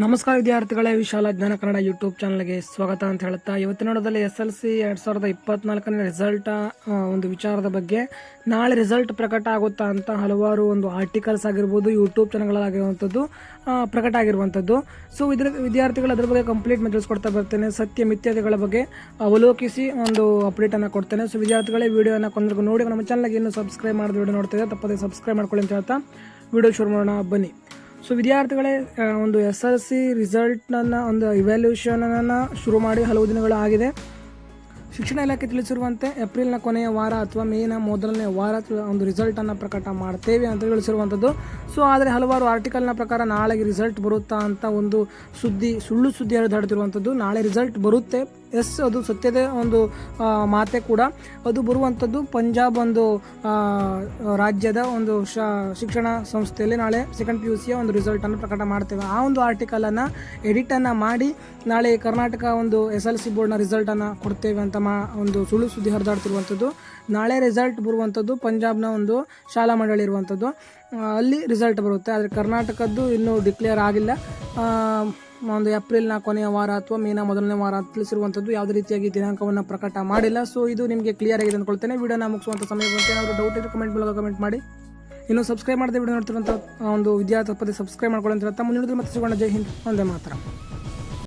ನಮಸ್ಕಾರ ವಿದ್ಯಾರ್ಥಿಗಳೇ, ವಿಶಾಲ ಜ್ಞಾನ ಕನ್ನಡ ಯೂಟ್ಯೂಬ್ ಚಾನಲ್ಗೆ ಸ್ವಾಗತ ಅಂತ ಹೇಳುತ್ತಾ, ಇವತ್ತಿನ ನೋಡೋದಲ್ಲಿ ಎಸ್ ಎಲ್ ಸಿ ಎರಡು ಸಾವಿರದ ಇಪ್ಪತ್ನಾಲ್ಕನೇ ರಿಸಲ್ಟ್ ಒಂದು ವಿಚಾರದ ಬಗ್ಗೆ. ನಾಳೆ ರಿಸಲ್ಟ್ ಪ್ರಕಟ ಆಗುತ್ತಾ ಅಂತ ಹಲವಾರು ಒಂದು ಆರ್ಟಿಕಲ್ಸ್ ಆಗಿರ್ಬೋದು, ಯೂಟ್ಯೂಬ್ ಚಾನಲ್ಗಳಾಗಿರುವಂಥದ್ದು ಪ್ರಕಟ ಆಗಿರುವಂಥದ್ದು. ಸೊ ಇದ್ರ ವಿದ್ಯಾರ್ಥಿಗಳು ಅದ್ರ ಬಗ್ಗೆ ಕಂಪ್ಲೀಟ್ ತಿಳಿಸ್ಕೊಡ್ತಾ ಬರ್ತೇನೆ. ಸತ್ಯ, ಮಿಥ್ಯತೆಗಳ ಬಗ್ಗೆ ಅವಲೋಕಿಸಿ ಒಂದು ಅಪ್ಡೇಟನ್ನು ಕೊಡ್ತೇನೆ. ಸೊ ವಿದ್ಯಾರ್ಥಿಗಳೇ ವಿಡಿಯೋನ ಕೊಂದ್ರ ನೋಡಿ, ನಮ್ಮ ಚಾನಲ್ಗೆ ಇನ್ನೂ ಸಬ್ಸ್ಕ್ರೈಬ್ ಮಾಡಿದ ವಿಡಿಯೋ ನೋಡ್ತಿದ್ದೆ ತಪ್ಪದೆ ಸಬ್ಸ್ಕ್ರೈಬ್ ಮಾಡ್ಕೊಳ್ಳಿ ಅಂತ ಹೇಳ್ತಾ ವಿಡಿಯೋ ಶುರು ಮಾಡೋಣ, ಬನ್ನಿ. ಸೊ ವಿದ್ಯಾರ್ಥಿಗಳೇ ಒಂದು ಎಸ್ ಎಲ್ ಸಿ ರಿಸಲ್ಟ್ನನ್ನು ಒಂದು ಇವ್ಯಾಲ್ಯೂಷನನ್ನು ಶುರು ಮಾಡಿ ಹಲವು ದಿನಗಳು ಆಗಿದೆ. ಶಿಕ್ಷಣ ಇಲಾಖೆ ತಿಳಿಸಿರುವಂತೆ ಏಪ್ರಿಲ್ನ ಕೊನೆಯ ವಾರ ಅಥವಾ ಮೇನ ಮೊದಲನೇ ವಾರ ಒಂದು ರಿಸಲ್ಟನ್ನು ಪ್ರಕಟ ಮಾಡ್ತೇವೆ ಅಂತ ತಿಳಿಸಿರುವಂಥದ್ದು. ಸೊ ಆದರೆ ಹಲವಾರು ಆರ್ಟಿಕಲ್ನ ಪ್ರಕಾರ ನಾಳೆಗೆ ರಿಸಲ್ಟ್ ಬರುತ್ತಾ ಅಂತ ಒಂದು ಸುದ್ದಿ, ಸುಳ್ಳು ಸುದ್ದಿ ಹರಿದಾಡ್ತಿರುವಂಥದ್ದು ನಾಳೆ ರಿಸಲ್ಟ್ ಬರುತ್ತೆ. ಎಸ್, ಅದು ಸತ್ಯದ ಒಂದು ಮಾತೆ ಕೂಡ. ಅದು ಬರುವಂಥದ್ದು ಪಂಜಾಬ್ ಒಂದು ರಾಜ್ಯದ ಒಂದು ಶಿಕ್ಷಣ ಸಂಸ್ಥೆಯಲ್ಲಿ ನಾಳೆ ಸೆಕೆಂಡ್ ಪಿ ಯು ಸಿಯ ಒಂದು ರಿಸಲ್ಟನ್ನು ಪ್ರಕಟ ಮಾಡ್ತೇವೆ. ಆ ಒಂದು ಆರ್ಟಿಕಲನ್ನು ಎಡಿಟನ್ನು ಮಾಡಿ ನಾಳೆ ಕರ್ನಾಟಕ ಒಂದು ಎಸ್ ಎಲ್ ಸಿ ಬೋರ್ಡ್ನ ರಿಸಲ್ಟನ್ನು ಕೊಡ್ತೇವೆ ಅಂತ ಮಾ, ಒಂದು ಸುಳ್ಳು ಸುದ್ದಿ ಹರಿದಾಡ್ತಿರುವಂಥದ್ದು. ನಾಳೆ ರಿಸಲ್ಟ್ ಬರುವಂಥದ್ದು ಪಂಜಾಬ್ನ ಒಂದು ಶಾಲಾ ಮಂಡಳಿ ಇರುವಂಥದ್ದು. ಅಲ್ಲಿ ರಿಸಲ್ಟ್ ಬರುತ್ತೆ. ಆದರೆ ಕರ್ನಾಟಕದ್ದು ಇನ್ನೂ ಡಿಕ್ಲೇರ್ ಆಗಿಲ್ಲ. ಒಂದು ಏಪ್ರಿಲ್ನ ಕೊನೆಯ ವಾರ ಅಥವಾ ಮೇನ ಮೊದಲನೇ ವಾರ ತಿಳಿಸಿರುವಂಥದ್ದು ಯಾವುದೇ ರೀತಿಯಾಗಿ ದಿನಾಂಕವನ್ನು ಪ್ರಕಟ ಮಾಡಿಲ್ಲ. ಸೊ ಇದು ನಿಮಗೆ ಕ್ಲಿಯರ್ ಆಗಿದೆ ಅಂದ್ಕೊಳ್ತೇನೆ ವಿಡಿಯೋನ ಮುಗಿಸುವಂಥ ಸಮಯ ಬಂತು ಏನಾದರೂ ಡೌಟ್ ಇದ್ದರೆ ಕಮೆಂಟ್ ಮೂಲಕ ಕಮೆಂಟ್ ಮಾಡಿ. ಇನ್ನು ಸಬ್ಸ್ಕ್ರೈಬ್ ಮಾಡದೆ ವಿಡಿಯೋ ನೋಡ್ತಿರುವಂಥ ಒಂದು ವಿದ್ಯಾರ್ಥಿ ಸಬ್ಸ್ಕ್ರೈಬ್ ಮಾಡ್ಕೊಳ್ಳಿ ಅಂತ ಹೇಳ್ತಾ, ಮುಂದಿನ ಮತ್ತೆ ಸಿಗೋಣ. ಜೈ ಹಿಂದ್. ಒಂದೇ ಮಾತ್ರ.